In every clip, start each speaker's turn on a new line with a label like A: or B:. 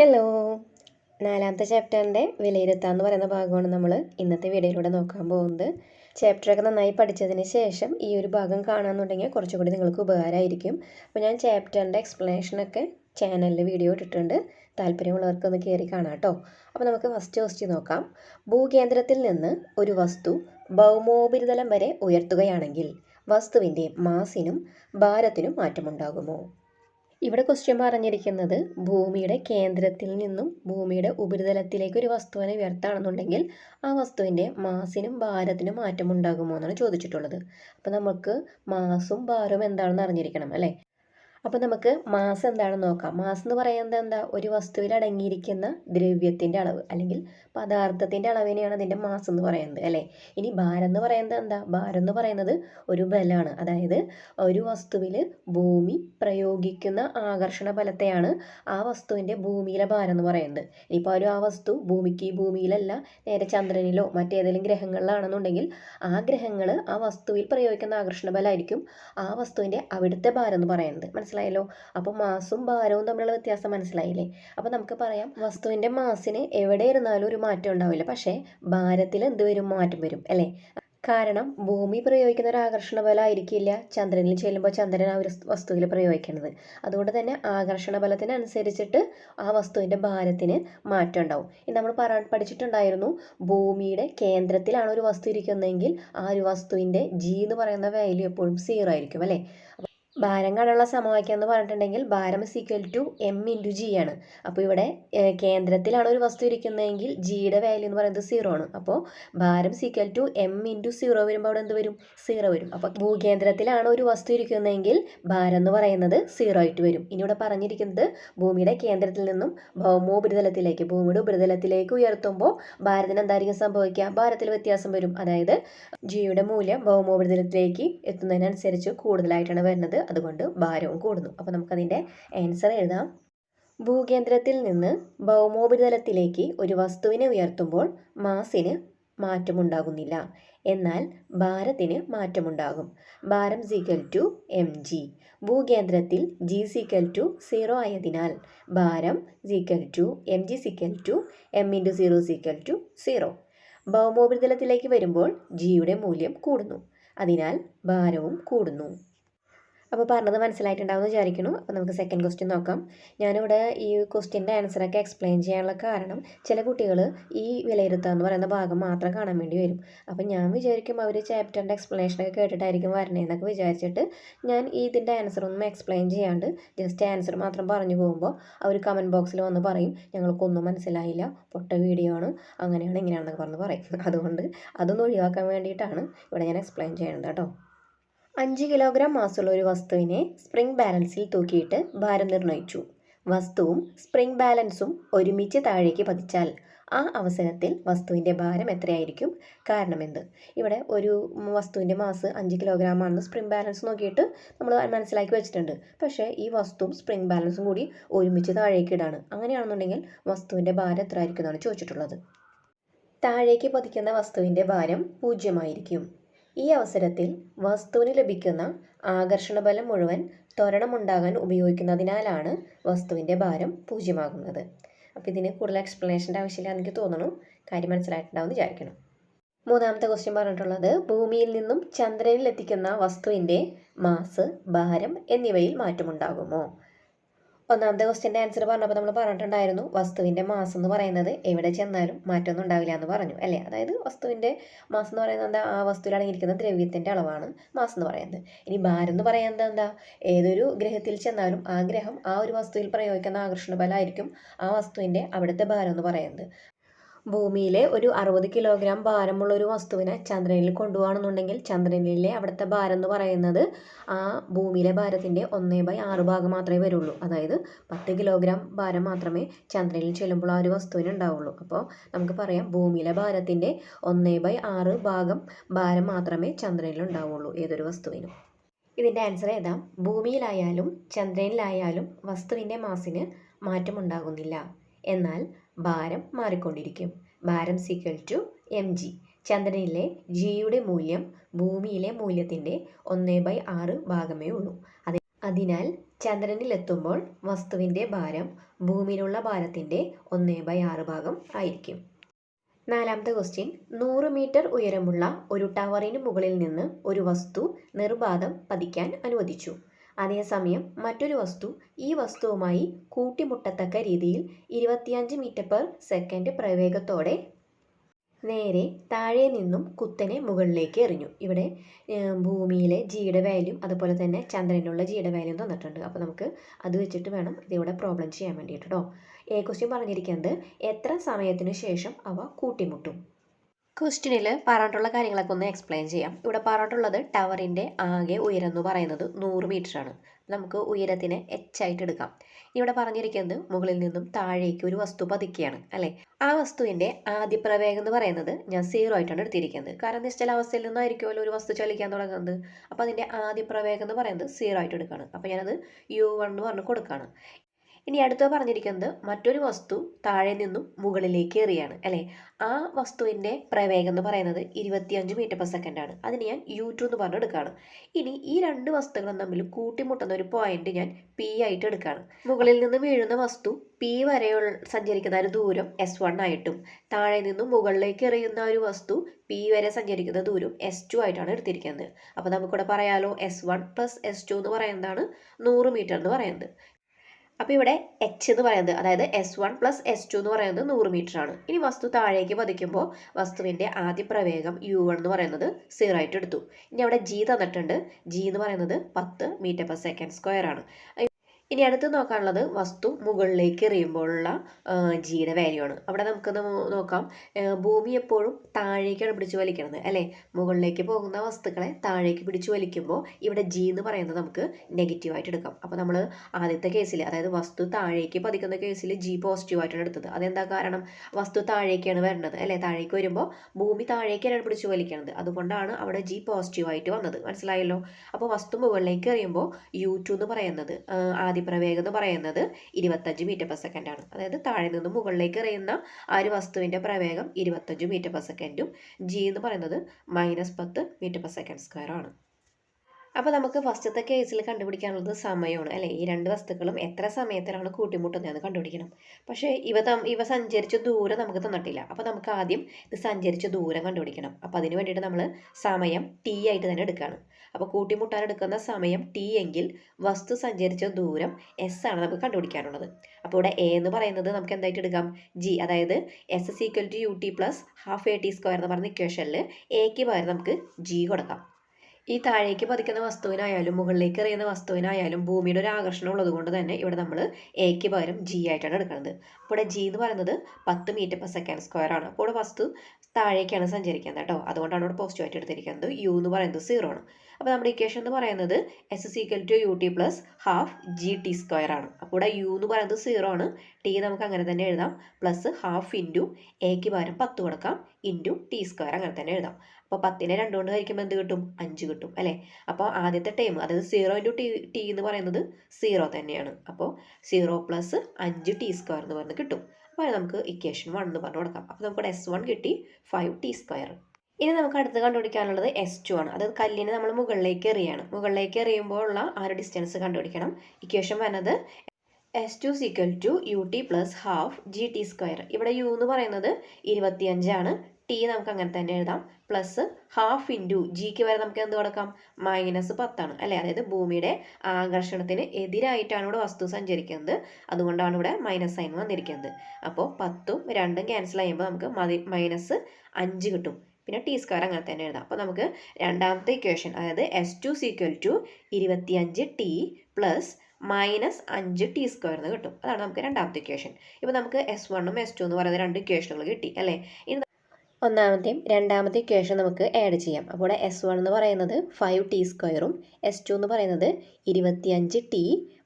A: Hello നാലാമത്തെ ചാപ്റ്ററിന്റെ വിലയിരുത്താം എന്ന് പറയുന്ന ഭാഗമാണ് നമ്മൾ ഇന്നത്തെ വീഡിയോയിലൂടെ നോക്കാൻ പോകുന്നത്. ചാപ്റ്ററൊക്കെ നന്നായി പഠിച്ചതിന് ശേഷം ഈ ഒരു ഭാഗം കാണാമെന്നുണ്ടെങ്കിൽ കുറച്ചുകൂടി നിങ്ങൾക്ക് ഉപകാരമായിരിക്കും. അപ്പോൾ ഞാൻ ചാപ്റ്ററിന്റെ എക്സ്പ്ലനേഷനൊക്കെ ചാനലിൽ വീഡിയോ ഇട്ടിട്ടുണ്ട്. താല്പര്യമുള്ളവർക്ക് ഒന്ന് കയറി കാണാം കേട്ടോ അപ്പോൾ നമുക്ക് ഫസ്റ്റ് ക്വസ്റ്റ്യൻ നോക്കാം. ഭൂകേന്ദ്രത്തിൽ നിന്ന് ഒരു വസ്തു ഭൗമോപരിതലം വരെ ഉയർത്തുകയാണെങ്കിൽ വസ്തുവിന്റെ മാസിനും ഭാരത്തിനും മാറ്റമുണ്ടാകുമോ? ഇവിടെ ക്വസ്റ്റ്യൻ പറഞ്ഞിരിക്കുന്നത് ഭൂമിയുടെ കേന്ദ്രത്തിൽ നിന്നും ഭൂമിയുടെ ഉപരിതലത്തിലേക്ക് ഒരു വസ്തുവിനെ ഉയർത്താണെന്നുണ്ടെങ്കിൽ ആ വസ്തുവിന്റെ മാസിനും ഭാരത്തിനും മാറ്റമുണ്ടാകുമോ എന്നാണ് ചോദിച്ചിട്ടുള്ളത്. അപ്പോൾ നമുക്ക് മാസും ഭാരവും എന്താണെന്ന് അറിഞ്ഞിരിക്കണം അല്ലേ? അപ്പോൾ നമുക്ക് മാസ് എന്താണെന്ന് നോക്കാം. മാസ് എന്ന് പറയുന്നത് എന്താ? ഒരു വസ്തുവിൽ അടങ്ങിയിരിക്കുന്ന ദ്രവ്യത്തിന്റെ അളവ് അല്ലെങ്കിൽ പദാർത്ഥത്തിന്റെ അളവിനെയാണ് അതിന്റെ മാസ് എന്ന് പറയുന്നത് അല്ലേ? ഇനി ഭാരം എന്ന് പറയുന്നത് എന്താ? ഭാരം എന്ന് പറയുന്നത് ഒരു ബലമാണ്. അതായത് ഒരു വസ്തുവിൽ ഭൂമി പ്രയോഗിക്കുന്ന ആകർഷണ ബലത്തെയാണ് ആ വസ്തുവിന്റെ ഭൂമിയിലെ ഭാരം എന്ന് പറയുന്നത്. ഇനിയിപ്പോൾ ഒരു ആ വസ്തു ഭൂമിക്ക് ഭൂമിയിലല്ല നേരെ ചന്ദ്രനിലോ മറ്റേതെങ്കിലും ഗ്രഹങ്ങളിലാണെന്നുണ്ടെങ്കിൽ ആ ഗ്രഹങ്ങൾ ആ വസ്തുവിൽ പ്രയോഗിക്കുന്ന ആകർഷണ ബലമായിരിക്കും ആ വസ്തുവിന്റെ അവിടുത്തെ ഭാരം എന്ന് പറയുന്നത്. മനസ്സിലായല്ലോ? അപ്പോൾ മാസും ഭാരവും തമ്മിലുള്ള വ്യത്യാസം മനസ്സിലായില്ലേ? അപ്പോൾ നമുക്ക് പറയാം വസ്തുവിന്റെ മാസിന് എവിടെ ഇരുന്നാലും ഒരു മാറ്റം ഉണ്ടാവില്ല. പക്ഷേ ഭാരത്തിൽ എന്ത് വരും? മാറ്റം വരും അല്ലേ? കാരണം ഭൂമി പ്രയോഗിക്കുന്ന ഒരു ആകർഷണ ബലം ആയിരിക്കില്ല ചന്ദ്രനിൽ ചെല്ലുമ്പോൾ ചന്ദ്രൻ ആ ഒരു വസ്തുവിൽ പ്രയോഗിക്കുന്നത് അതുകൊണ്ട് തന്നെ ആകർഷണ ബലത്തിനനുസരിച്ചിട്ട് ആ വസ്തുവിന്റെ ഭാരത്തിന് മാറ്റം ഉണ്ടാവും. ഇത് നമ്മൾ പറ പഠിച്ചിട്ടുണ്ടായിരുന്നു ഭൂമിയുടെ കേന്ദ്രത്തിലാണ് ഒരു വസ്തു ഇരിക്കുന്നതെങ്കിൽ ആ ഒരു വസ്തുവിന്റെ ജി എന്ന് പറയുന്ന വാല്യൂ എപ്പോഴും സീറോ ആയിരിക്കും അല്ലേ? ഭാരം കാണാനുള്ള സമവാക്യം എന്ന് പറഞ്ഞിട്ടുണ്ടെങ്കിൽ ഭാരം is equal to M into G ആണ്. അപ്പോൾ ഇവിടെ കേന്ദ്രത്തിലാണ് ഒരു വസ്തു ഇരിക്കുന്നതെങ്കിൽ ജിയുടെ വാല്യൂ എന്ന് പറയുന്നത് സീറോ ആണ്. അപ്പോൾ ഭാരം is equal to M into zero വരുമ്പോൾ അവിടെ എന്ത് വരും? സീറോ വരും. അപ്പോൾ ഭൂകേന്ദ്രത്തിലാണ് ഒരു വസ്തു ഇരിക്കുന്നതെങ്കിൽ ഭാരം എന്ന് പറയുന്നത് സീറോ ആയിട്ട് വരും. ഇനി ഇവിടെ പറഞ്ഞിരിക്കുന്നത് ഭൂമിയുടെ കേന്ദ്രത്തിൽ നിന്നും ഭൗമോപരിതലത്തിലേക്ക് ഭൂമിയുടെ ഉപരിതലത്തിലേക്ക് ഉയർത്തുമ്പോൾ ഭാരത്തിന് എന്തായിരിക്കും സംഭവിക്കുക? ഭാരത്തിൽ വ്യത്യാസം വരും. അതായത് ജിയുടെ മൂല്യം ഭൗമോപരിതലത്തിലേക്ക് എത്തുന്നതിനനുസരിച്ച് കൂടുതലായിട്ടാണ് വരുന്നത്. അതുകൊണ്ട് ഭാരവും കൂടുന്നു. അപ്പോൾ നമുക്കതിന്റെ ആൻസർ എഴുതാം. ഭൂകേന്ദ്രത്തിൽ നിന്ന് ഭൗമോപരിതലത്തിലേക്ക് ഒരു വസ്തുവിനെ ഉയർത്തുമ്പോൾ മാസിന് മാറ്റമുണ്ടാകുന്നില്ല. എന്നാൽ ഭാരത്തിന് മാറ്റമുണ്ടാകും. ഭാരം is equal to M G ഭൂകേന്ദ്രത്തിൽ G is equal to zero ആയതിനാൽ ഭാരം is equal to M G is equal to M into zero is equal to zero ഭൗമോപരിതലത്തിലേക്ക് വരുമ്പോൾ ജിയുടെ മൂല്യം കൂടുന്നു. അതിനാൽ ഭാരവും കൂടുന്നു. അപ്പോൾ പറഞ്ഞത് മനസ്സിലായിട്ടുണ്ടാവും എന്ന് വിചാരിക്കുന്നു. അപ്പോൾ നമുക്ക് സെക്കൻഡ് ക്വസ്റ്റ്യൻ നോക്കാം. ഞാനിവിടെ ഈ ക്വസ്റ്റ്യന്റെ ആൻസറൊക്കെ എക്സ്പ്ലെയിൻ ചെയ്യാനുള്ള കാരണം ചില കുട്ടികൾ ഈ വിലയിരുത്തുക എന്ന് പറയുന്ന ഭാഗം മാത്രം കാണാൻ വേണ്ടി വരും. അപ്പോൾ ഞാൻ വിചാരിക്കും അവർ ചാപ്റ്ററിന്റെ എക്സ്പ്ലനേഷനൊക്കെ കേട്ടിട്ടായിരിക്കും വരണേന്നൊക്കെ വിചാരിച്ചിട്ട് ഞാൻ ഇതിന്റെ ആൻസർ ഒന്നും എക്സ്പ്ലെയിൻ ചെയ്യാണ്ട് ജസ്റ്റ് ആൻസർ മാത്രം പറഞ്ഞു പോകുമ്പോൾ അവർ കമന്റ് ബോക്സിൽ വന്ന് പറയും ഞങ്ങൾക്കൊന്നും മനസ്സിലായില്ല പൊട്ട വീഡിയോ ആണ് അങ്ങനെയാണ് ഇങ്ങനെയാണെന്നൊക്കെ പറഞ്ഞ് പറയും. അതുകൊണ്ട് അതൊന്നും ഒഴിവാക്കാൻ വേണ്ടിയിട്ടാണ് ഇവിടെ ഞാൻ എക്സ്പ്ലെയിൻ ചെയ്യേണ്ടത് കേട്ടോ. അഞ്ച് കിലോഗ്രാം മാസമുള്ള ഒരു വസ്തുവിനെ സ്പ്രിംഗ് ബാലൻസിൽ തൂക്കിയിട്ട് ഭാരം നിർണയിച്ചു. വസ്തുവും സ്പ്രിംഗ് ബാലൻസും ഒരുമിച്ച് താഴേക്ക് പതിച്ചാൽ ആ അവസരത്തിൽ വസ്തുവിന്റെ ഭാരം എത്രയായിരിക്കും? കാരണമെന്ത്? ഇവിടെ ഒരു വസ്തുവിന്റെ മാസ് അഞ്ച് കിലോഗ്രാം ആണെന്ന് സ്പ്രിംഗ് ബാലൻസ് നോക്കിയിട്ട് നമ്മൾ മനസ്സിലാക്കി വെച്ചിട്ടുണ്ട്. പക്ഷേ ഈ വസ്തുവും സ്പ്രിംഗ് ബാലൻസും കൂടി ഒരുമിച്ച് താഴേക്ക് ഇടാണ്. അങ്ങനെയാണെന്നുണ്ടെങ്കിൽ വസ്തുവിന്റെ ഭാരം എത്ര ആയിരിക്കും എന്നാണ് ചോദിച്ചിട്ടുള്ളത്. താഴേക്ക് പതിക്കുന്ന വസ്തുവിന്റെ ഭാരം പൂജ്യമായിരിക്കും ഈ അവസരത്തിൽ വസ്തുവിന് ലഭിക്കുന്ന ആകർഷണബലം മുഴുവൻ ത്വരണമുണ്ടാകാൻ ഉപയോഗിക്കുന്നതിനാലാണ് വസ്തുവിന്റെ ഭാരം പൂജ്യമാകുന്നത്. അപ്പോൾ ഇതിന് കൂടുതൽ എക്സ്പ്ലനേഷന്റെ ആവശ്യമില്ല എനിക്ക് തോന്നുന്നു. കാര്യം മനസ്സിലായിട്ടുണ്ടാവും വിചാരിക്കണം മൂന്നാമത്തെ ക്വസ്റ്റ്യൻ പറഞ്ഞിട്ടുള്ളത് ഭൂമിയിൽ നിന്നും ചന്ദ്രനിൽ എത്തിക്കുന്ന വസ്തുവിന്റെ മാസ് ഭാരം എന്നിവയിൽ മാറ്റമുണ്ടാകുമോ? ഒന്നാമത്തെ ക്വസ്റ്റ്യന്റെ ആൻസർ പറഞ്ഞപ്പോൾ നമ്മൾ പറഞ്ഞിട്ടുണ്ടായിരുന്നു വസ്തുവിന്റെ മാസം എന്ന് പറയുന്നത് എവിടെ ചെന്നാലും മാറ്റമൊന്നും ഉണ്ടാവില്ല എന്ന് പറഞ്ഞു അല്ലേ? അതായത് വസ്തുവിന്റെ മാസം എന്ന് പറയുന്നത് എന്താ? ആ വസ്തുവിൽ അടങ്ങിയിരിക്കുന്ന ദ്രവ്യത്തിന്റെ അളവാണ് മാസം എന്ന് പറയുന്നത്. ഇനി ഭാരം എന്ന് പറയുന്നത് എന്താ? ഏതൊരു ഗ്രഹത്തിൽ ചെന്നാലും ആ ഗ്രഹം ആ ഒരു വസ്തുവിൽ പ്രയോഗിക്കുന്ന ആകർഷണ ബലമായിരിക്കും ആ വസ്തുവിന്റെ അവിടുത്തെ ഭാരം എന്ന് പറയുന്നത്. ഭൂമിയിലെ ഒരു അറുപത് കിലോഗ്രാം ഭാരമുള്ള ഒരു വസ്തുവിനെ ചന്ദ്രനിൽ കൊണ്ടുപോകണമെന്നുണ്ടെങ്കിൽ ചന്ദ്രനിലെ അവിടുത്തെ ഭാരം എന്ന് പറയുന്നത് ആ ഭൂമിയിലെ ഭാരത്തിന്റെ ഒന്നേ ബൈ ആറ് ഭാഗം മാത്രമേ വരുള്ളൂ. അതായത് പത്ത് കിലോഗ്രാം ഭാരം മാത്രമേ ചന്ദ്രനിൽ ചെല്ലുമ്പോൾ ആ ഒരു വസ്തുവിന് ഉണ്ടാവുള്ളൂ. അപ്പോൾ നമുക്ക് പറയാം ഭൂമിയിലെ ഭാരത്തിന്റെ ഒന്നേ ബൈ ആറ് ഭാഗം ഭാരം മാത്രമേ ചന്ദ്രനിൽ ഉണ്ടാവുള്ളൂ ഏതൊരു വസ്തുവിനും. ഇതിന്റെ ആൻസർ ഏതാ? ഭൂമിയിലായാലും ചന്ദ്രനിലായാലും വസ്തുവിന്റെ മാസിന് മാറ്റമുണ്ടാകുന്നില്ല. എന്നാൽ ഭാരം മാറിക്കൊണ്ടിരിക്കും. ഭാരം സീക്വൽ ടു എം ജി ചന്ദ്രനിലെ ജിയുടെ മൂല്യം ഭൂമിയിലെ മൂല്യത്തിന്റെ ഒന്നേ ബൈ ആറ് ഭാഗമേ ഉള്ളൂ. അത് അതിനാൽ ചന്ദ്രനിലെത്തുമ്പോൾ വസ്തുവിന്റെ ഭാരം ഭൂമിയിലുള്ള ഭാരത്തിന്റെ ഒന്നേ ബൈ ആറ് ഭാഗം ആയിരിക്കും. നാലാമത്തെ ക്വസ്റ്റ്യൻ നൂറ് മീറ്റർ ഉയരമുള്ള ഒരു ടവറിന് മുകളിൽ നിന്ന് ഒരു വസ്തു നിർബാധം പതിക്കാൻ അനുവദിച്ചു. അതേസമയം മറ്റൊരു വസ്തു ഈ വസ്തുവുമായി കൂട്ടിമുട്ടത്തക്ക രീതിയിൽ ഇരുപത്തിയഞ്ച് മീറ്റർ പെർ സെക്കൻഡ് പ്രവേഗത്തോടെ നേരെ താഴെ നിന്നും കുത്തനെ മുകളിലേക്ക് എറിഞ്ഞു. ഇവിടെ ഭൂമിയിലെ ജിയുടെ വാല്യൂ അതുപോലെ തന്നെ ചന്ദ്രനുള്ള ജിയുടെ വാല്യൂം തന്നിട്ടുണ്ട്. അപ്പോൾ നമുക്ക് അത് വെച്ചിട്ട് വേണം ഇതിവിടെ പ്രോബ്ലം ചെയ്യാൻ വേണ്ടിയിട്ട് കേട്ടോ എ ക്വസ്റ്റ്യൻ പറഞ്ഞിരിക്കുന്നത് എത്ര സമയത്തിന് ശേഷം അവ കൂട്ടിമുട്ടും? ക്വസ്റ്റ്യനിൽ പറഞ്ഞിട്ടുള്ള കാര്യങ്ങളൊക്കെ ഒന്ന് എക്സ്പ്ലെയിൻ ചെയ്യാം. ഇവിടെ പറഞ്ഞിട്ടുള്ളത് ടവറിന്റെ ആകെ ഉയരം എന്ന് പറയുന്നത് നൂറ് ആണ്. നമുക്ക് ഉയരത്തിനെ എച്ച് ആയിട്ട് എടുക്കാം. ഇവിടെ പറഞ്ഞിരിക്കുന്നത് മുകളിൽ നിന്നും താഴേക്ക് ഒരു വസ്തു പതിക്കുകയാണ് അല്ലേ? ആ വസ്തുവിന്റെ ആദ്യ പ്രവേഗം എന്ന് പറയുന്നത് ഞാൻ സീറോ ആയിട്ടാണ് എടുത്തിരിക്കുന്നത്. കാരണം നിശ്ചല അവസ്ഥയിൽ നിന്നായിരിക്കുമല്ലോ ഒരു വസ്തു ചലിക്കാൻ തുടങ്ങുന്നത്. അപ്പോൾ അതിന്റെ ആദ്യ പ്രവേഗം എന്ന് പറയുന്നത് സീറോ ആയിട്ട് എടുക്കുകയാണ് അപ്പോൾ ഞാനത് യു വൺ എന്ന് പറഞ്ഞ് കൊടുക്കുകയാണ് ഇനി അടുത്ത പറഞ്ഞിരിക്കുന്നത് മറ്റൊരു വസ്തു താഴെ നിന്നും മുകളിലേക്ക് എറിയാണ് അല്ലേ? ആ വസ്തുവിന്റെ പ്രവേഗം എന്ന് പറയുന്നത് ഇരുപത്തിയഞ്ച് മീറ്റർ പെർ സെക്കൻഡ് ആണ്. അതിന് ഞാൻ യു ടു എന്ന് പറഞ്ഞ് എടുക്കുകയാണ് ഇനി ഈ രണ്ട് വസ്തുക്കളും തമ്മിൽ കൂട്ടിമുട്ടുന്ന ഒരു പോയിന്റ് ഞാൻ പി ആയിട്ട് എടുക്കുകയാണ്. മുകളിൽ നിന്ന് വീഴുന്ന വസ്തു പി വരെയുള്ള സഞ്ചരിക്കുന്ന ഒരു ദൂരം എസ് വൺ ആയിട്ടും താഴെ നിന്നും മുകളിലേക്ക് എറിയുന്ന ഒരു വസ്തു പി വരെ സഞ്ചരിക്കുന്ന ദൂരം എസ് ടു ആയിട്ടാണ് എടുത്തിരിക്കുന്നത്. അപ്പോൾ നമുക്കിവിടെ പറയാലോ S one plus S two എന്ന് പറയുന്നതാണ് നൂറ് മീറ്റർ എന്ന് പറയുന്നത്. അപ്പോൾ ഇവിടെ എച്ച് എന്ന് പറയുന്നത് അതായത് S one plus S two എന്ന് പറയുന്നത് നൂറ് മീറ്റർ ആണ്. ഇനി വസ്തു താഴേക്ക് പതിക്കുമ്പോൾ വസ്തുവിന്റെ ആദ്യ പ്രവേഗം യു വൺ എന്ന് പറയുന്നത് സീറോ ആയിട്ട് എടുത്തു. ഇനി അവിടെ ജി തന്നിട്ടുണ്ട്. ജി എന്ന് പറയുന്നത് പത്ത് മീറ്റർ പെർ സെക്കൻഡ് സ്ക്വയർ ആണ്. ഇനി അടുത്ത് നോക്കാനുള്ളത് വസ്തു മുകളിലേക്ക് എറിയുമ്പോഴുള്ള ജിയുടെ വാല്യൂ അവിടെ നമുക്ക് നോക്കാം. ഭൂമി എപ്പോഴും താഴേക്കാണ് പിടിച്ചു വലിക്കുന്നത് അല്ലേ? മുകളിലേക്ക് പോകുന്ന വസ്തുക്കളെ താഴേക്ക് പിടിച്ചു വലിക്കുമ്പോൾ ഇവിടെ ജി എന്ന് പറയുന്നത് നമുക്ക് നെഗറ്റീവായിട്ട് എടുക്കാം. അപ്പോൾ നമ്മൾ ആദ്യത്തെ കേസിൽ അതായത് വസ്തു താഴേക്ക് പതിക്കുന്ന കേസിൽ ജി പോസിറ്റീവായിട്ടാണ് എടുത്തത്. അതെന്താ കാരണം? വസ്തു താഴേക്കാണ് വരേണ്ടത് അല്ലേ? താഴേക്ക് വരുമ്പോൾ ഭൂമി താഴേക്കാണ് പിടിച്ചു വലിക്കുന്നത് അതുകൊണ്ടാണ് അവിടെ ജി പോസിറ്റീവായിട്ട് വന്നത്. മനസ്സിലായല്ലോ? അപ്പോൾ വസ്തു മുകളിലേക്ക് എറിയുമ്പോൾ യു ടു എന്ന് പറയുന്നത് ആദ്യ പ്രവേഗം എന്ന് പറയുന്നത് ഇരുപത്തഞ്ച് മീറ്റർ പെർ ആണ്. അതായത് താഴെ നിന്ന് മുകളിലേക്ക് എറിയുന്ന ആ ഒരു വസ്തുവിന്റെ പ്രവേഗം ഇരുപത്തഞ്ച് മീറ്റർ പെർ സെക്കൻഡും ജി എന്ന് പറയുന്നത് മൈനസ് പത്ത് മീറ്റർ പെർ സെക്കൻഡ് സ്ക്വയർ ആണ്. അപ്പോൾ നമുക്ക് ഫസ്റ്റത്തെ കേസിൽ കണ്ടുപിടിക്കാനുള്ളത് സമയമാണ്. അല്ലേ? ഈ രണ്ട് വസ്തുക്കളും എത്ര സമയത്തിലാണ് കൂട്ടിമുട്ടുന്നതെന്ന് കണ്ടുപിടിക്കണം. പക്ഷേ ഇവ തം ഇവ സഞ്ചരിച്ച ദൂരം നമുക്ക് തന്നിട്ടില്ല. അപ്പോൾ നമുക്ക് ആദ്യം ഇത് സഞ്ചരിച്ച ദൂരം കണ്ടുപിടിക്കണം. അപ്പോൾ അതിന് വേണ്ടിയിട്ട് നമ്മൾ സമയം ടി ആയിട്ട് തന്നെ എടുക്കുകയാണ് അപ്പോൾ കൂട്ടിമുട്ടാൻ എടുക്കുന്ന സമയം ടി എങ്കിൽ വസ്തു സഞ്ചരിച്ച ദൂരം എസ് ആണ് നമുക്ക് കണ്ടുപിടിക്കാനുള്ളത്. അപ്പോൾ ഇവിടെ എ എന്ന് പറയുന്നത് നമുക്ക് എന്തായിട്ട് എടുക്കാം? ജി അതായത് S S equal to U T plus half A T square എന്ന് പറയുന്ന ഇക്വേഷനിൽ എക്ക് പകരം നമുക്ക് ജി കൊടുക്കാം. ഈ താഴേക്ക് പതിക്കുന്ന വസ്തുവിനായാലും മുകളിലേക്ക് എറിയുന്ന വസ്തുവിനായാലും ഭൂമിയുടെ ഒരു ആകർഷണം ഉള്ളത് കൊണ്ട് തന്നെ ഇവിടെ നമ്മൾ എക്ക് പകരം ജി ആയിട്ടാണ് എടുക്കുന്നത്. അപ്പോൾ ഇവിടെ ജി എന്ന് പറയുന്നത് പത്ത് മീറ്റർ പെർ സെക്കൻഡ് സ്ക്വയർ ആണ്. അപ്പോൾ വസ്തു താഴേക്കാണ് സഞ്ചരിക്കുന്നത് കേട്ടോ. അതുകൊണ്ടാണ് ഇവിടെ പോസിറ്റീവ് ആയിട്ട് എടുത്തിരിക്കുന്നത്. യു എന്ന് പറയുന്നത് സീറോ ആണ്. അപ്പോൾ നമ്മുടെ ഇക്വേഷൻ എന്ന് പറയുന്നത് S S equal to U T plus half G T square ആണ്. അപ്പോൾ ഇവിടെ യു എന്ന് പറയുന്നത് സീറോ ആണ്. ടി നമുക്ക് അങ്ങനെ തന്നെ എഴുതാം. പ്ലസ് ഹാഫ് ഇന്റു എക്ക് പകരം പത്ത് കൊടുക്കാം. ഇന്റു ടി സ്ക്വയർ അങ്ങനെ തന്നെ എഴുതാം. അപ്പോൾ പത്തിനെ രണ്ട് കൊണ്ട് ഹരിക്കുമ്പോൾ എന്ത് കിട്ടും? അഞ്ച് കിട്ടും അല്ലേ? അപ്പോൾ ആദ്യത്തെ ടൈം അതായത് സീറോ ഇന്റു ടി ടി എന്ന് പറയുന്നത് സീറോ തന്നെയാണ്. അപ്പോൾ സീറോ പ്ലസ് അഞ്ച് ടി സ്ക്വയർ എന്ന് പറഞ്ഞ് കിട്ടും. അപ്പോൾ നമുക്ക് ഇക്വേഷൻ വൺ എന്ന് പറഞ്ഞു കൊടുക്കാം. അപ്പോൾ നമുക്കിവിടെ എസ് വൺ കിട്ടി ഫൈവ് ടി സ്ക്വയർ ഇനി നമുക്ക് അടുത്ത് കണ്ടുപിടിക്കാനുള്ളത് എസ് ടു ആണ്. അതായത് കല്ലിനെ നമ്മൾ മുകളിലേക്ക് എറിയാണ്. മുകളിലേക്ക് എറിയുമ്പോൾ ഉള്ള ആ ഒരു ഡിസ്റ്റൻസ് കണ്ടുപിടിക്കണം. ഇക്വേഷൻ വരുന്നത് S two is equal to U T plus half G T square ഇവിടെ യു എന്ന് പറയുന്നത് ഇരുപത്തിയഞ്ചാണ് ടി നമുക്ക് അങ്ങനെ തന്നെ എഴുതാം. പ്ലസ് ഹാഫ് ഇന്റു ജിക്ക് വരെ നമുക്ക് എന്ത് കൊടുക്കാം? മൈനസ് പത്താണ് അല്ലേ? അതായത് ഭൂമിയുടെ ആകർഷണത്തിന് എതിരായിട്ടാണ് ഇവിടെ വസ്തു സഞ്ചരിക്കുന്നത്. അതുകൊണ്ടാണ് ഇവിടെ മൈനസ് സൈൻ വന്നിരിക്കുന്നത്. അപ്പോൾ പത്തും രണ്ടും ക്യാൻസൽ ചെയ്യുമ്പോൾ നമുക്ക് മൈനസ് അഞ്ച് കിട്ടും. പിന്നെ ടി സ്ക്വയർ അങ്ങനെ തന്നെ എഴുതാം. അപ്പോൾ നമുക്ക് രണ്ടാമത്തെ ഇക്വേഷൻ അതായത് S two is equal to ഇരുപത്തിയഞ്ച് ടി പ്ലസ് മൈനസ് അഞ്ച് ടി സ്ക്വയർ എന്ന് കിട്ടും. അതാണ് നമുക്ക് രണ്ടാമത്തെ ഇക്വേഷൻ ഇപ്പോൾ നമുക്ക് എസ് വണ്ണും എസ് ടു എന്ന് പറയുന്ന രണ്ട് ഇക്വേഷനുകൾ കിട്ടി അല്ലേ? ഇനി ഒന്നാമത്തെയും രണ്ടാമത്തെ ഇക്വേഷൻ നമുക്ക് ആഡ് ചെയ്യാം. അപ്പോൾ എസ് വൺ എന്ന് പറയുന്നത് ഫൈവ് ടി സ്ക്വയറും എസ് ടു എന്ന് പറയുന്നത് ഇരുപത്തിയഞ്ച് T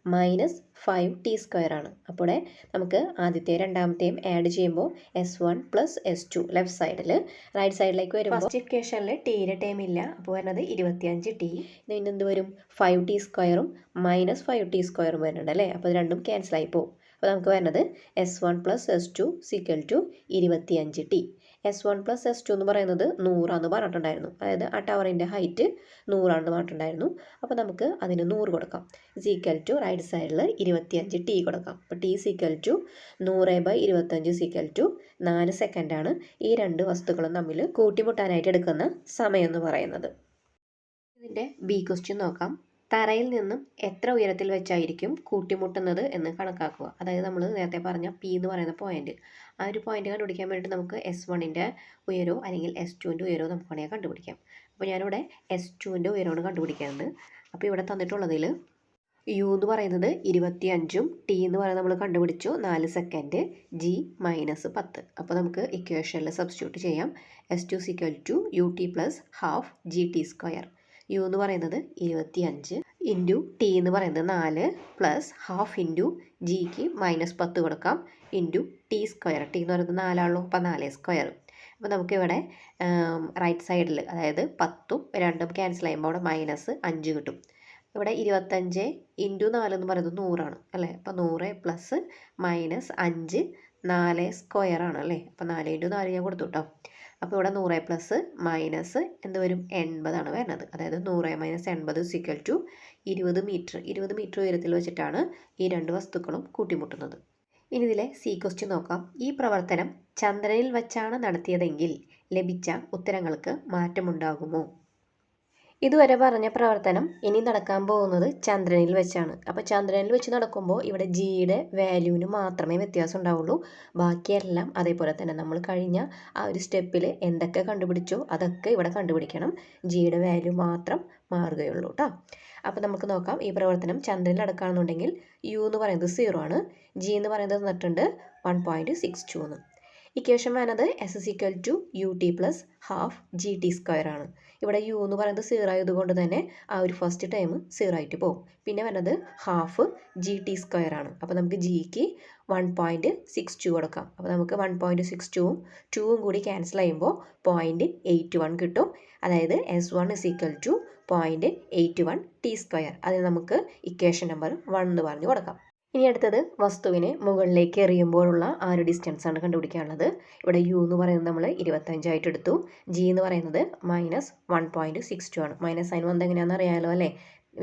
A: minus five T square ആണ്. അപ്പോൾ നമുക്ക് ആദ്യത്തെ രണ്ടാമത്തെയും ആഡ് ചെയ്യുമ്പോൾ S one plus S two left സൈഡിൽ റൈറ്റ് സൈഡിലേക്ക് വരുമ്പോൾ ഫസ്റ്റ് ഇക്വേഷനിൽ ടീയുടെ ടൈം ഇല്ല. അപ്പോൾ വരുന്നത് ഇരുപത്തിയഞ്ച് ടി ഇതിന് എന്ത് വരും? ഫൈവ് ടി സ്ക്വയറും മൈനസ് ഫൈവ് ടി സ്ക്വയറും വരുന്നുണ്ട് അല്ലേ? അപ്പോൾ ഇത് രണ്ടും ക്യാൻസൽ ആയി പോകും അപ്പോൾ നമുക്ക് വരുന്നത് S one plus S two is equal to ഇരുപത്തിയഞ്ച് T S one plus S two എന്ന് പറയുന്നത് നൂറാന്ന് പറഞ്ഞിട്ടുണ്ടായിരുന്നു. അതായത് ആ ടവറിന്റെ ഹൈറ്റ് നൂറാണെന്ന് പറഞ്ഞിട്ടുണ്ടായിരുന്നു. അപ്പോൾ നമുക്ക് അതിന് നൂറ് കൊടുക്കാം. സീക്കൽ ടു റൈറ്റ് സൈഡിൽ ഇരുപത്തിയഞ്ച് ടി കൊടുക്കാം. അപ്പോൾ ടി സീക്കൽ ടു നൂറ് ബൈ ഇരുപത്തഞ്ച് സീക്കൽ ടു നാല് സെക്കൻഡാണ് ഈ രണ്ട് വസ്തുക്കളും തമ്മിൽ കൂട്ടിമുട്ടാനായിട്ട് എടുക്കുന്ന സമയം എന്ന് പറയുന്നത്. ഇതിന്റെ ബി ക്വസ്റ്റ്യൻ നോക്കാം. തറയിൽ നിന്നും എത്ര ഉയരത്തിൽ വെച്ചായിരിക്കും കൂട്ടിമുട്ടുന്നത് എന്ന് കണക്കാക്കുക. അതായത് നമ്മൾ നേരത്തെ പറഞ്ഞ പി എന്ന് പറയുന്ന പോയിന്റ് ആ ഒരു പോയിന്റ് കണ്ടുപിടിക്കാൻ വേണ്ടിയിട്ട് നമുക്ക് എസ് വണ്ണിന്റെ ഉയരോ അല്ലെങ്കിൽ എസ് ടുവിന്റെ ഉയരോ നമുക്ക് വേണമെങ്കിൽ കണ്ടുപിടിക്കാം. അപ്പോൾ ഞാനിവിടെ എസ് ടുവിന്റെ ഉയരമാണ് കണ്ടുപിടിക്കുന്നത്. അപ്പോൾ ഇവിടെ തന്നിട്ടുള്ളതിൽ യു എന്ന് പറയുന്നത് ഇരുപത്തി അഞ്ചും ടി എന്ന് പറയുന്നത് നമ്മൾ കണ്ടുപിടിച്ചു നാല് സെക്കൻഡ് ജി മൈനസ് പത്ത്. അപ്പോൾ നമുക്ക് ഇക്വേഷനിൽ സബ്സ്റ്റിറ്റ്യൂട്ട് ചെയ്യാം. S two is equal to U T plus half G T square U എന്ന് പറയുന്നത് ഇരുപത്തി അഞ്ച് ഇന്റു ടി എന്ന് പറയുന്നത് നാല് പ്ലസ് ഹാഫ് ഇന്റു ജിക്ക് മൈനസ് പത്ത് കൊടുക്കാം. ഇന്റു ടി സ്ക്വയർ ടി എന്ന് പറയുന്നത് നാലാണല്ലോ അപ്പം നാല് സ്ക്വയർ അപ്പോൾ നമുക്കിവിടെ റൈറ്റ് സൈഡിൽ അതായത് പത്തും രണ്ടും ക്യാൻസൽ ചെയ്യുമ്പോൾ അവിടെ മൈനസ് അഞ്ച് കിട്ടും. ഇവിടെ ഇരുപത്തഞ്ച് ഇന്റു നാല് എന്ന് പറയുന്നത് നൂറാണ് അല്ലേ? അപ്പോൾ നൂറ് പ്ലസ് മൈനസ് അഞ്ച് നാല് സ്ക്വയർ ആണ് അല്ലേ? അപ്പോൾ നാല് ഇന്റു നാല് ഞാൻ കൊടുത്തു കേട്ടോ. അപ്പോൾ ഇവിടെ നൂറ് പ്ലസ് മൈനസ് എന്ത് വരും? എൺപതാണ് വരുന്നത്. അതായത് നൂറ് മൈനസ് എൺപത് സിക്വൽ ടു ഇരുപത് മീറ്റർ ഇരുപത് മീറ്റർ ഉയരത്തിൽ വെച്ചിട്ടാണ് ഈ രണ്ട് വസ്തുക്കളും കൂട്ടിമുട്ടുന്നത്. ഇനി ഇതിലെ സി ക്വസ്റ്റ്യൻ നോക്കാം. ഈ പ്രവർത്തനം ചന്ദ്രനിൽ വച്ചാണ് നടത്തിയതെങ്കിൽ ലഭിച്ച ഉത്തരങ്ങൾക്ക് മാറ്റമുണ്ടാകുമോ? ഇതുവരെ പറഞ്ഞ പ്രവർത്തനം ഇനി നടക്കാൻ പോകുന്നത് ചന്ദ്രനിൽ വെച്ചാണ്. അപ്പോൾ ചന്ദ്രനിൽ വെച്ച് നടക്കുമ്പോൾ ഇവിടെ ജിയുടെ വാല്യൂവിന് മാത്രമേ വ്യത്യാസം ഉണ്ടാവുള്ളൂ. ബാക്കിയെല്ലാം അതേപോലെ തന്നെ നമ്മൾ കഴിഞ്ഞ ആ ഒരു സ്റ്റെപ്പിൽ എന്തൊക്കെ കണ്ടുപിടിച്ചോ അതൊക്കെ ഇവിടെ കണ്ടുപിടിക്കണം. ജിയുടെ വാല്യൂ മാത്രം മാറുകയുള്ളൂ കേട്ടോ അപ്പോൾ നമുക്ക് നോക്കാം. ഈ പ്രവർത്തനം ചന്ദ്രനിൽ നടക്കുകയാണെന്നുണ്ടെങ്കിൽ യു എന്ന് പറയുന്നത് സീറോ ആണ്. ജി എന്ന് പറയുന്നത് തന്നിട്ടുണ്ട് വൺ പോയിന്റ് സിക്സ് ടു എന്ന്. Equation വേണത് S S equal to U T plus half G T square ആണ്. ഇവിടെ യു എന്ന് പറയുന്നത് സീറോ ആയതുകൊണ്ട് തന്നെ ആ ഒരു ഫസ്റ്റ് ടൈം സീറോ ആയിട്ട് പോകും. പിന്നെ വരുന്നത് ഹാഫ് ജി ടി സ്ക്വയർ ആണ്. അപ്പോൾ നമുക്ക് ജിക്ക് വൺ പോയിന്റ് സിക്സ് ടു കൊടുക്കാം. അപ്പോൾ നമുക്ക് വൺ പോയിന്റ് സിക്സ് ടുവും ടുവും കൂടി ക്യാൻസൽ ചെയ്യുമ്പോൾ പോയിന്റ് എയ്റ്റ് വൺ കിട്ടും. അതായത് S one is equal to point eight one T square അതിന് നമുക്ക് ഇക്വേഷൻ നമ്പർ വൺ എന്ന് പറഞ്ഞ് കൊടുക്കാം. ഇനി അടുത്തത് വസ്തുവിനെ മുകളിലേക്ക് എറിയുമ്പോഴുള്ള ആ ഒരു ഡിസ്റ്റൻസ് ആണ് കണ്ടുപിടിക്കാനുള്ളത്. ഇവിടെ യു എന്ന് പറയുന്നത് നമ്മൾ ഇരുപത്തഞ്ചായിട്ട് എടുത്തു. ജി എന്ന് പറയുന്നത് minus one point six two ആണ്. മൈനസ് സൈൻ വന്നത് എങ്ങനെയാണെന്ന് അറിയാമല്ലോ അല്ലേ?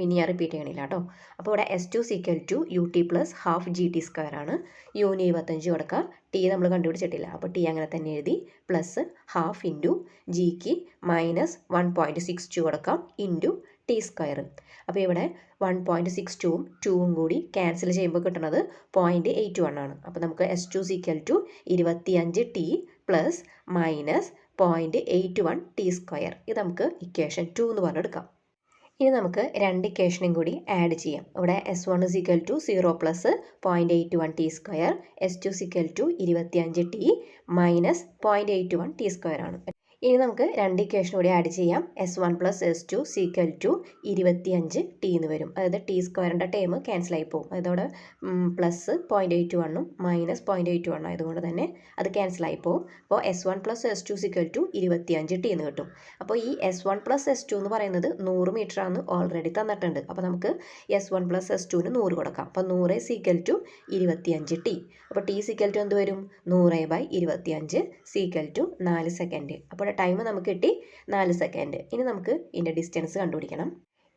A: ഇനി ഞാൻ റിപ്പീറ്റ് ചെയ്യണില്ല കേട്ടോ അപ്പോൾ ഇവിടെ S two is equal to U T plus half G T square ആണ് യുവിന് ഇരുപത്തഞ്ച് കൊടുക്കുക ടി നമ്മൾ കണ്ടുപിടിച്ചിട്ടില്ല. അപ്പോൾ ടി അങ്ങനെ തന്നെ എഴുതി. പ്ലസ് ഹാഫ് ഇന്റു ജിക്ക് minus one point six two കൊടുക്കാം. ഇന്റു ടി സ്ക്വയർ അപ്പോൾ ഇവിടെ വൺ പോയിന്റ് സിക്സ് ടുവും ടൂവും കൂടി ക്യാൻസൽ ചെയ്യുമ്പോൾ കിട്ടുന്നത് പോയിന്റ് എയ്റ്റ് വൺ ആണ്. അപ്പോൾ നമുക്ക് എസ് ടു സീക്വൽ ടു ഇരുപത്തി അഞ്ച് T plus minus point eight one T square ഇത് നമുക്ക് ഇക്വേഷൻ ടു എന്ന് പറഞ്ഞെടുക്കാം. ഇനി നമുക്ക് രണ്ട് ഇക്വേഷനും കൂടി ആഡ് ചെയ്യാം. ഇവിടെ S one is equal to zero plus point eight one T square S two is equal to ഇരുപത്തി അഞ്ച് T minus point eight one T square ആണ്. ഇനി നമുക്ക് രണ്ട് ഇക്വേഷൻ കൂടി ആഡ് ചെയ്യാം. S one plus S two is equal to ഇരുപത്തി അഞ്ച് ടി എന്ന് വരും. അതായത് ടി സ്ക്വയറിന്റെ ടേം ക്യാൻസൽ ആയി പോകും. അതോടെ പ്ലസ് പോയിന്റ് എയ്റ്റ് വണ്ണും മൈനസ് പോയിന്റ് എയ്റ്റ് വണ്ണും ആയതുകൊണ്ട് തന്നെ അത് ക്യാൻസൽ ആയി പോകും. അപ്പോൾ S one plus S two is equal to ഇരുപത്തി അഞ്ച് ടി എന്ന് കിട്ടും. അപ്പോൾ ഈ S one plus S two എന്ന് പറയുന്നത് നൂറ് മീറ്റർ ആണ് ഓൾറെഡി തന്നിട്ടുണ്ട്. അപ്പോൾ നമുക്ക് എസ് വൺ പ്ലസ് എസ് ടുവിന് നൂറ് കൊടുക്കാം. അപ്പോൾ നൂറ് സീക്വൽ ടു ഇരുപത്തി അഞ്ച് ടി അപ്പോൾ ടി സീക്വൽ ടു എന്ത് വരും? നൂറ് ബൈ ഇരുപത്തി അഞ്ച് സീക്വൽ ടു നാല് സെക്കൻഡ് അപ്പോൾ ടൈം നമുക്ക് കിട്ടി നാല് സെക്കൻഡ് ഇനി നമുക്ക് ഇതിന്റെ ഡിസ്റ്റൻസ് കണ്ടുപിടിക്കണം.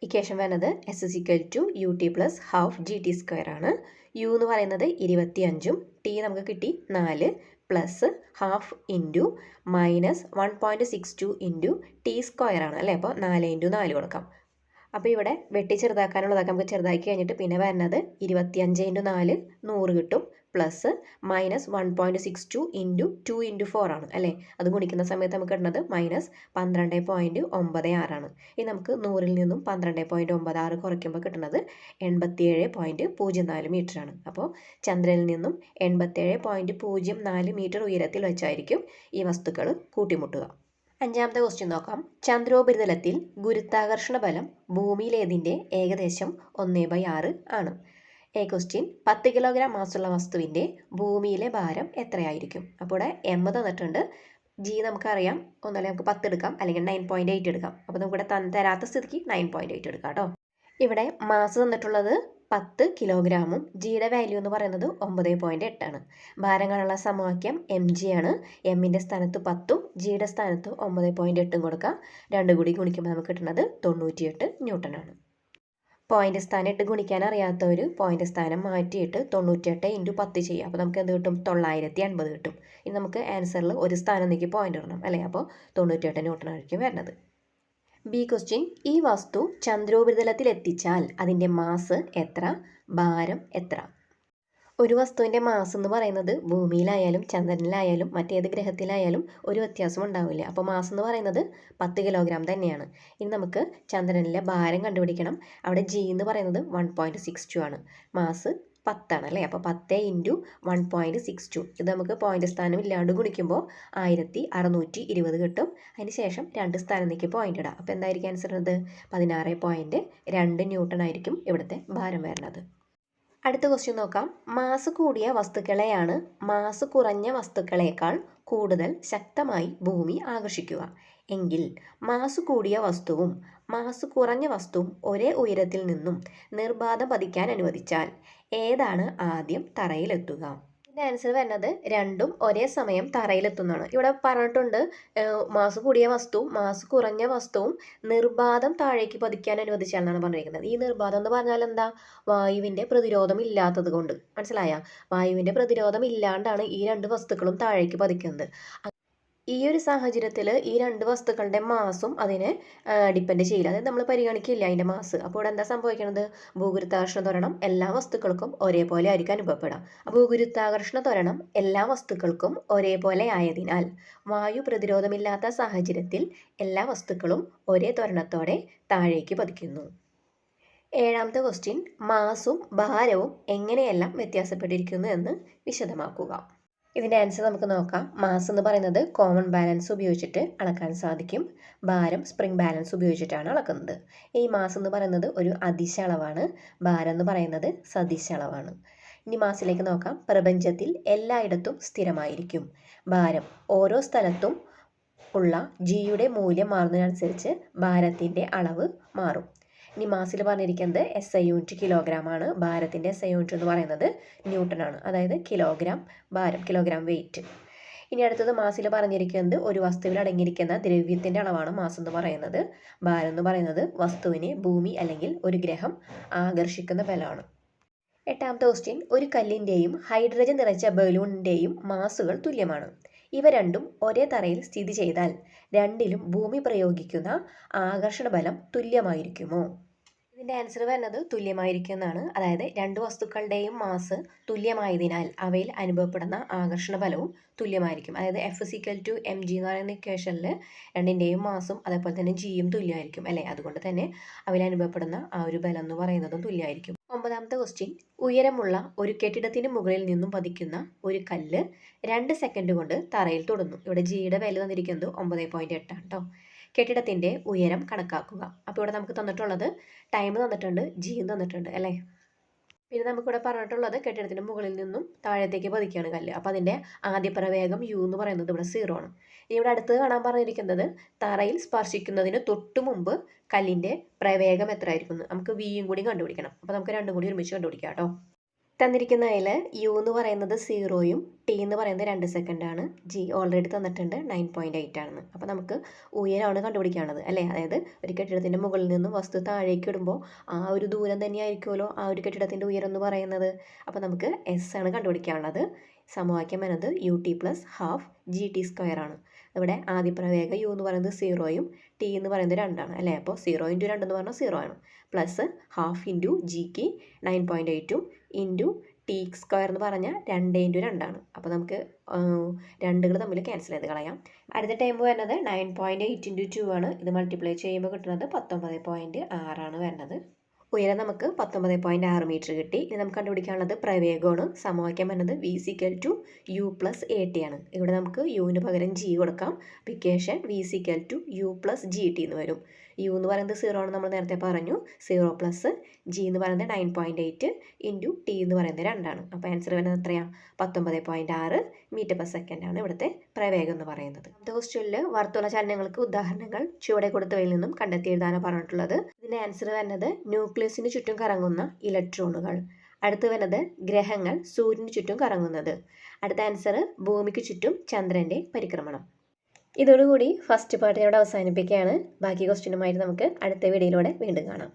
A: ഇക്വേഷൻ വരുന്നത് S S equal to U T plus half G T square ആണ്. യു എന്ന് പറയുന്നത് ഇരുപത്തി അഞ്ചും ടി നമുക്ക് കിട്ടി നാല് plus half into minus one point six two into T square ആണ് അല്ലേ? അപ്പോൾ നാല് ഇന്റു നാല് കൊടുക്കാം. അപ്പോൾ ഇവിടെ വെട്ടി ചെറുതാക്കാനുള്ളതൊക്കെ നമുക്ക് ചെറുതാക്കി കഴിഞ്ഞിട്ട് പിന്നെ വരുന്നത് ഇരുപത്തിയഞ്ച് ഇന്റു നാല് നൂറ് കിട്ടും. Plus minus one point six two into two into four ആണ് അല്ലേ? അത് ഗുണിക്കുന്ന സമയത്ത് നമുക്ക് കിട്ടുന്നത് മൈനസ് പന്ത്രണ്ട് പോയിന്റ് ഒമ്പത് ആറാണ്. ഇനി നമുക്ക് നൂറിൽ നിന്നും പന്ത്രണ്ട് പോയിന്റ് ഒമ്പത് ആറ് കുറയ്ക്കുമ്പോൾ കിട്ടുന്നത് എൺപത്തിയേഴ് പോയിന്റ് പൂജ്യം നാല് മീറ്റർ ആണ്. അപ്പോൾ ചന്ദ്രനിൽ നിന്നും എൺപത്തേഴ് പോയിന്റ് പൂജ്യം നാല് മീറ്റർ ഉയരത്തിൽ വെച്ചായിരിക്കും ഈ വസ്തുക്കൾ കൂട്ടിമുട്ടുക. അഞ്ചാമത്തെ ക്വസ്റ്റ്യൻ നോക്കാം. ചന്ദ്രോപരിതലത്തിൽ ഗുരുത്വാകർഷണ ബലം ഭൂമിയിലേതിന്റെ ഏകദേശം ഒന്നേ ബൈ ആറ് ആണ്. എ ക്വസ്റ്റ്യൻ പത്ത് കിലോഗ്രാം മാസുള്ള വസ്തുവിന്റെ ഭൂമിയിലെ ഭാരം എത്രയായിരിക്കും? അപ്പോൾ ഇവിടെ എം തന്നിട്ടുണ്ട്. ജി നമുക്കറിയാം. ഒന്നല്ലേ നമുക്ക് പത്ത് എടുക്കാം. അല്ലെങ്കിൽ നയൻ പോയിന്റ് എയ്റ്റ് എടുക്കാം. അപ്പോൾ നമുക്കിവിടെ തൻ തരാത്ത സ്ഥിതിക്ക് നയൻ പോയിന്റ് എയ്റ്റ് എടുക്കാം കേട്ടോ. ഇവിടെ മാസ് തന്നിട്ടുള്ളത് പത്ത് കിലോഗ്രാമും ജിയുടെ വാല്യൂ എന്ന് പറയുന്നത് ഒമ്പത് പോയിന്റ് എട്ടാണ് ഭാരം കാണാനുള്ള സമവാക്യം എം ജി ആണ്. എമ്മിന്റെ സ്ഥാനത്ത് പത്തും ജിയുടെ സ്ഥാനത്ത് ഒമ്പത് പോയിന്റ് എട്ടും കൊടുക്കാം. രണ്ടും കൂടി ഗുണിക്കുമ്പോൾ നമുക്ക് കിട്ടുന്നത് തൊണ്ണൂറ്റിയെട്ട് ന്യൂട്ടനാണ്. പോയിന്റ് സ്ഥാനം ഇട്ട് ഗുണിക്കാൻ അറിയാത്തവർ പോയിന്റ് സ്ഥാനം മാറ്റിയിട്ട് തൊണ്ണൂറ്റെട്ട് ഇന്റു പത്ത് ചെയ്യുക അപ്പോൾ നമുക്ക് എന്ത് കിട്ടും? തൊള്ളായിരത്തി അൻപത് കിട്ടും. ഇനി നമുക്ക് ആൻസറിൽ ഒരു സ്ഥാനം നീക്കി പോയിന്റ് ഇടണം അല്ലേ? അപ്പോൾ തൊണ്ണൂറ്റെട്ട് ന്യൂട്ടനായിരിക്കും വരുന്നത് ബി ക്വസ്റ്റ്യൻ ഈ വസ്തു ചന്ദ്രോപരിതലത്തിൽ എത്തിച്ചാൽ അതിന്റെ മാസ് എത്ര? ഭാരം എത്ര? ഒരു വസ്തുവിന്റെ മാസ് എന്ന് പറയുന്നത് ഭൂമിയിലായാലും ചന്ദ്രനിലായാലും മറ്റേത് ഗ്രഹത്തിലായാലും ഒരു വ്യത്യാസം ഉണ്ടാവില്ല. അപ്പോൾ മാസ് എന്ന് പറയുന്നത് പത്ത് കിലോഗ്രാം തന്നെയാണ്. ഇനി നമുക്ക് ചന്ദ്രനിലെ ഭാരം കണ്ടുപിടിക്കണം. അവിടെ ജി എന്ന് പറയുന്നത് വൺ പോയിന്റ് സിക്സ് ടു ആണ്. മാസ് പത്താണ് അല്ലേ? അപ്പോൾ പത്ത് into one point six two ഇത് നമുക്ക് പോയിന്റ് സ്ഥാനം ഇല്ലാണ്ട് ഗുണിക്കുമ്പോൾ ആയിരത്തി അറുന്നൂറ്റി ഇരുപത് കിട്ടും. അതിന് ശേഷം രണ്ട് സ്ഥാനത്തേക്ക് പോയിന്റ് ഇടാം. അപ്പോൾ എന്തായിരിക്കും ആൻസർ ഉള്ളത് പതിനാറ് പോയിന്റ് രണ്ട് ന്യൂട്ടൺ ആയിരിക്കും ഇവിടുത്തെ ഭാരം വരുന്നത് അടുത്ത ക്വസ്റ്റ്യൻ നോക്കാം. മാസ് കൂടിയ വസ്തുക്കളെയാണ് മാസ് കുറഞ്ഞ വസ്തുക്കളേക്കാൾ കൂടുതൽ ശക്തമായി ഭൂമി ആകർഷിക്കുക. എങ്കിൽ മാസ് കൂടിയ വസ്തുവും മാസ് കുറഞ്ഞ വസ്തുവും ഒരേ ഉയരത്തിൽ നിന്നും നിർബാധം പതിക്കാൻ അനുവദിച്ചാൽ ഏതാണ് ആദ്യം തറയിലെത്തുക? ഇതിന്റെ ആൻസർ വരുന്നത് രണ്ടും ഒരേ സമയം തറയിലെത്തുന്നതാണ്. ഇവിടെ പറഞ്ഞിട്ടുണ്ട് മാസ് കൂടിയ വസ്തുവും മാസ് കുറഞ്ഞ വസ്തുവും നിർബാധം താഴേക്ക് പതിക്കാൻ അനുവദിച്ചാൽ എന്നാണ് പറഞ്ഞിരിക്കുന്നത്. ഈ നിർബാധം എന്ന് പറഞ്ഞാൽ എന്താ? വായുവിന്റെ പ്രതിരോധം ഇല്ലാത്തത് കൊണ്ട്. മനസ്സിലായ? വായുവിന്റെ പ്രതിരോധം ഇല്ലാണ്ടാണ് ഈ രണ്ട് വസ്തുക്കളും താഴേക്ക് പതിക്കുന്നത്. ഈ ഒരു സാഹചര്യത്തിൽ ഈ രണ്ട് വസ്തുക്കളുടെ മാസും അതിനെ ഡിപ്പെൻഡ് ചെയ്യില്ല. അതായത് നമ്മൾ പരിഗണിക്കില്ല അതിന്റെ മാസ്. അപ്പോൾ ഇവിടെ എന്താ സംഭവിക്കുന്നത് ഭൂഗുരുത്താകർഷണ ത്വരണം എല്ലാ വസ്തുക്കൾക്കും ഒരേപോലെ ആയിരിക്കും അനുഭവപ്പെടാം ഭൂഗുരുത്താകർഷണ ത്വരണം എല്ലാ വസ്തുക്കൾക്കും ഒരേപോലെ ആയതിനാൽ വായു പ്രതിരോധമില്ലാത്ത സാഹചര്യത്തിൽ എല്ലാ വസ്തുക്കളും ഒരേ ത്വരണത്തോടെ താഴേക്ക് പതിക്കുന്നു. ഏഴാമത്തെ ക്വസ്റ്റ്യൻ മാസും ഭാരവും എങ്ങനെയെല്ലാം വ്യത്യാസപ്പെട്ടിരിക്കുന്നു എന്ന് വിശദമാക്കുക. ഇതിന്റെ ആൻസർ നമുക്ക് നോക്കാം. മാസ് എന്ന് പറയുന്നത് കോമൺ ബാലൻസ് ഉപയോഗിച്ചിട്ട് അളക്കാൻ സാധിക്കും. ഭാരം സ്പ്രിംഗ് ബാലൻസ് ഉപയോഗിച്ചിട്ടാണ് അളക്കുന്നത്. ഈ മാസ് എന്ന് പറയുന്നത് ഒരു അതിശ അളവാണ്. ഭാരം എന്ന് പറയുന്നത് സദിശ അളവാണ്. ഇനി മാസിലേക്ക് നോക്കാം. പ്രപഞ്ചത്തിൽ എല്ലായിടത്തും സ്ഥിരമായിരിക്കും. ഭാരം ഓരോ സ്ഥലത്തും ഉള്ള ജിയുടെ മൂല്യം മാറുന്നതിനനുസരിച്ച് ഭാരത്തിന്റെ അളവ് മാറും. ഇനി മാസിൽ പറഞ്ഞിരിക്കുന്നത് എസ് ഐ യൂണിറ്റ് കിലോഗ്രാം ആണ്. ഭാരത്തിന്റെ എസ് ഐ യൂണിറ്റ് എന്ന് പറയുന്നത് ന്യൂട്ടൺ ആണ്. അതായത് കിലോഗ്രാം ഭാരം കിലോഗ്രാം വെയിറ്റ് ഇനി അടുത്തത് മാസിൽ പറഞ്ഞിരിക്കുന്നത് ഒരു വസ്തുവിൽ അടങ്ങിയിരിക്കുന്ന ദ്രവ്യത്തിന്റെ അളവാണ് മാസം എന്ന് പറയുന്നത്. ഭാരം എന്ന് പറയുന്നത് വസ്തുവിനെ ഭൂമി അല്ലെങ്കിൽ ഒരു ഗ്രഹം ആകർഷിക്കുന്ന ബലമാണ്. എട്ടാമത്തെ ക്വസ്റ്റ്യൻ ഒരു കല്ലിന്റെയും ഹൈഡ്രജൻ നിറച്ച ബലൂണിന്റെയും മാസുകൾ തുല്യമാണ്. ഇവ രണ്ടും ഒരേ തറയിൽ സ്ഥിതി ചെയ്താൽ രണ്ടിലും ഭൂമി പ്രയോഗിക്കുന്ന ആകർഷണ ബലം തുല്യമായിരിക്കുമോ? ഇതിന്റെ ആൻസർ വരുന്നത് തുല്യമായിരിക്കും എന്നാണ് അതായത് രണ്ട് വസ്തുക്കളുടെയും മാസ് തുല്യമായതിനാൽ അവയിൽ അനുഭവപ്പെടുന്ന ആകർഷണ ബലവും തുല്യമായിരിക്കും. അതായത് F equal to M G എന്ന് പറയുന്ന ഇക്വേഷനിൽ രണ്ടിന്റെയും മാസും അതേപോലെ തന്നെ ജിയും തുല്യമായിരിക്കും അല്ലേ? അതുകൊണ്ട് തന്നെ അവയിൽ അനുഭവപ്പെടുന്ന ആ ഒരു ബലം എന്ന് പറയുന്നതും തുല്യമായിരിക്കും. ഒമ്പതാമത്തെ ക്വസ്റ്റ്യൻ ഉയരമുള്ള ഒരു കെട്ടിടത്തിന് മുകളിൽ നിന്നും പതിക്കുന്ന ഒരു കല്ല് രണ്ട് സെക്കൻഡ് കൊണ്ട് തറയിൽ തൊടുന്നു. ഇവിടെ ജിയുടെ വില തന്നിരിക്കുന്നത് ഒമ്പത് പോയിന്റ് എട്ടാണ് കേട്ടോ കെട്ടിടത്തിന്റെ ഉയരം കണക്കാക്കുക. അപ്പോൾ ഇവിടെ നമുക്ക് തന്നിട്ടുള്ളത് ടൈം തന്നിട്ടുണ്ട് ജിയും തന്നിട്ടുണ്ട് അല്ലേ? പിന്നെ നമുക്കിവിടെ പറഞ്ഞിട്ടുള്ളത് കെട്ടിടത്തിന്റെ മുകളിൽ നിന്നും താഴത്തേക്ക് പതിക്കുകയാണ് കല്ല്. അപ്പോൾ അതിന്റെ ആദ്യ പ്രവേഗം യു എന്ന് പറയുന്നത് ഇവിടെ സീറോ ആണ്. ഇനി ഇവിടെ അടുത്ത് കാണാൻ പറഞ്ഞിരിക്കുന്നത് തറയിൽ സ്പർശിക്കുന്നതിന് തൊട്ടു മുമ്പ് കല്ലിന്റെ പ്രവേഗം എത്രയായിരിക്കും നമുക്ക് വിയും കൂടി കണ്ടുപിടിക്കണം. അപ്പോൾ നമുക്ക് രണ്ടും കൂടി ഒരുമിച്ച് കണ്ടുപിടിക്കാം കേട്ടോ. തന്നിരിക്കുന്നതിൽ യു എന്ന് പറയുന്നത് സീറോയും ടി എന്ന് പറയുന്നത് രണ്ട് സെക്കൻഡാണ് ജി ഓൾറെഡി തന്നിട്ടുണ്ട്. നയൻ പോയിന്റ് എയ്റ്റ് ആണെന്ന്. അപ്പോൾ നമുക്ക് ഉയരമാണ് കണ്ടുപിടിക്കാനുള്ളത് അല്ലേ? അതായത് ഒരു കെട്ടിടത്തിന്റെ മുകളിൽ നിന്നും വസ്തു താഴേക്ക് ഇടുമ്പോൾ ആ ഒരു ദൂരം തന്നെയായിരിക്കുമല്ലോ ആ ഒരു കെട്ടിടത്തിന്റെ ഉയരം എന്ന് പറയുന്നത്. അപ്പോൾ നമുക്ക് എസ് ആണ് കണ്ടുപിടിക്കാനുള്ളത്. സമവാക്യം എന്നത് U T plus half G T square ആണ്. ഇവിടെ ആദ്യ പ്രവേഗ യു എന്ന് പറയുന്നത് സീറോയും ടി എന്ന് പറയുന്നത് രണ്ടാണ് അല്ലേ? അപ്പോൾ സീറോ ഇന്റു രണ്ട് എന്ന് പറഞ്ഞാൽ സീറോ ആണ്. പ്ലസ് ഹാഫ് ഇന്റു ജിക്ക് നയൻ പോയിന്റ് എയ്റ്റും ഇന്റു ടി സ്ക്വയർ എന്ന് പറഞ്ഞാൽ രണ്ട് ഇന്റു രണ്ടാണ്. അപ്പോൾ നമുക്ക് രണ്ടുകൾ തമ്മിൽ ക്യാൻസൽ ചെയ്ത് കളയാം. അടുത്ത ടൈം വരുന്നത് nine point eight into two ആണ്. ഇത് മൾട്ടിപ്ലൈ ചെയ്യുമ്പോൾ കിട്ടുന്നത് പത്തൊമ്പത് പോയിന്റ് ആറാണ് വരുന്നത്. ഉയരം നമുക്ക് പത്തൊമ്പത് പോയിന്റ് ആറ് മീറ്റർ കിട്ടി. ഇനി നമുക്ക് കണ്ടുപിടിക്കാനുള്ളത് പ്രവേഗമാണ്. സമവാക്യം വരുന്നത് v equal to u plus a t ആണ്. ഇവിടെ നമുക്ക് യുവിന് പകരം ജി കൊടുക്കാം. Equation v equal to u plus g t എന്ന് വരും. യു എന്ന് പറയുന്നത് സീറോ ആണ് നമ്മൾ നേരത്തെ പറഞ്ഞു. സീറോ പ്ലസ് ജി എന്ന് പറയുന്നത് nine point eight into t എന്ന് പറയുന്നത് രണ്ടാണ് അപ്പോൾ ആൻസർ വരുന്നത് എത്രയാണ് പത്തൊമ്പത് പോയിന്റ് ആറ് മീറ്റർ പെർ സെക്കൻഡ് ആണ് ഇവിടുത്തെ പ്രവേഗം എന്ന് പറയുന്നത്. ക്വസ്റ്റ്യനിൽ വർത്തുള്ള ചലനങ്ങൾക്ക് ഉദാഹരണങ്ങൾ ചുവടെ കൊടുത്തവയിൽ നിന്നും കണ്ടെത്തി എഴുതാനാണ് പറഞ്ഞിട്ടുള്ളത്. ഇതിന്റെ ആൻസർ വരുന്നത് ന്യൂക്ലിയസിന് ചുറ്റും കറങ്ങുന്ന ഇലക്ട്രോണുകൾ. അടുത്ത് വരുന്നത് ഗ്രഹങ്ങൾ സൂര്യന് ചുറ്റും കറങ്ങുന്നത്. അടുത്ത ആൻസർ ഭൂമിക്ക് ചുറ്റും ചന്ദ്രന്റെ പരിക്രമണം. ഇതോടുകൂടി ഫസ്റ്റ് പാർട്ട് ഇവിടെ അവസാനിപ്പിക്കുകയാണ്. ബാക്കി ക്വസ്റ്റ്യനുമായിട്ട് നമുക്ക് അടുത്ത വീഡിയോയിലൂടെ വീണ്ടും കാണാം.